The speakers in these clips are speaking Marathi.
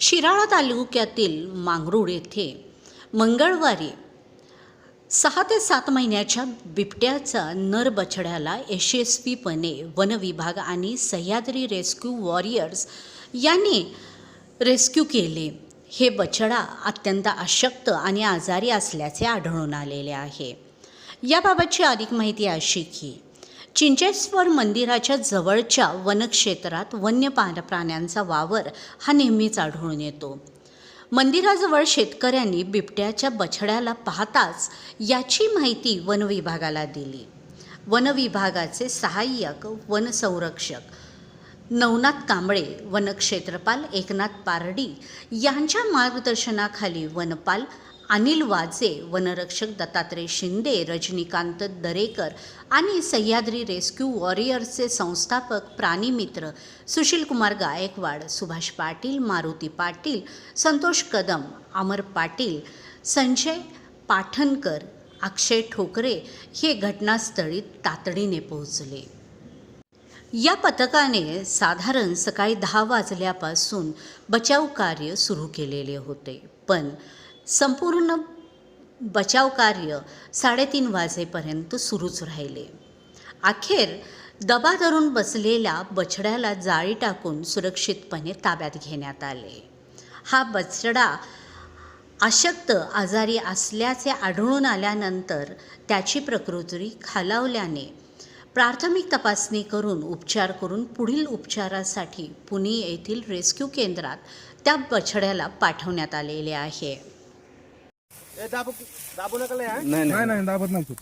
शिराळा तालुक्यातील मांगरूळ येथे मंगळवारी सहा ते सात महिन्याच्या बिबट्याचा नर बछड्याला यशस्वीपणे वनविभाग आणि सह्याद्री रेस्क्यू वॉरियर्स यांनी रेस्क्यू केले. हे बछडा अत्यंत अशक्त आणि आजारी असल्याचे आढळून आलेले आहे. याबाबतची अधिक माहिती अशी की चिंचेश्वर मंदिराच्या जवळच्या वनक्षेत्रात वन्य पा- प्राण्यांचा वावर हा नेहमीच आढळून येतो. मंदिराजवळ शेतकऱ्यांनी बिबट्याच्या बछड्याला पाहताच याची माहिती वनविभागाला दिली. वनविभागाचे सहाय्यक वनसंरक्षक नवनाथ कांबळे वनक्षेत्रपाल एकनाथ पारडी यांच्या मार्गदर्शनाखाली वनपाल अनिल वाजे वनरक्षक दत्तात्रय शिंदे रजनीकांत दरेकर आणि सह्याद्री रेस्क्यू वॉरियर्सचे संस्थापक प्राणीमित्र सुशीलकुमार गायकवाड सुभाष पाटील मारुती पाटील संतोष कदम अमर पाटील संजय पाठणकर अक्षय ठोकरे हे घटनास्थळी तातडीने पोहोचले. या पथकाने साधारण सकाळी दहा वाजल्यापासून बचाव कार्य सुरू केलेले होते. पण संपूर्ण बचाव कार्य साडेतीन वाजेपर्यंत सुरूच राहिले. अखेर दबा धरून बसलेल्या बछड्याला जाळी टाकून सुरक्षितपणे ताब्यात घेण्यात आले. हा बछडा अशक्त आजारी असल्याचे आढळून आल्यानंतर त्याची प्रकृती खालावल्याने प्राथमिक तपासणी करून उपचार करून पुढील उपचारासाठी पुणे येथील रेस्क्यू केंद्रात त्या बछड्याला पाठवण्यात आलेले आहे. ए दाबू दाबू नका लय, हा? नाही नाही. नाही दाबत नाही तू.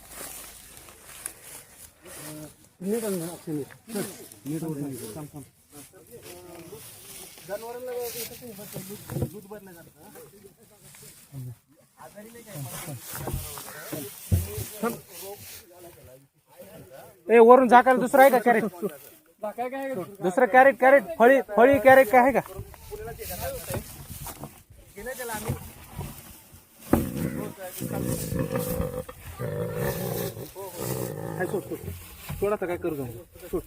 ए वरून झाकायला दुसरं आहे का कॅरेट? दुसरं कॅरेट कॅरेट फळी फळी कॅरेट काय आहे का? हाय, सोड, सोड. सोड आता काय करू जाऊ सोड.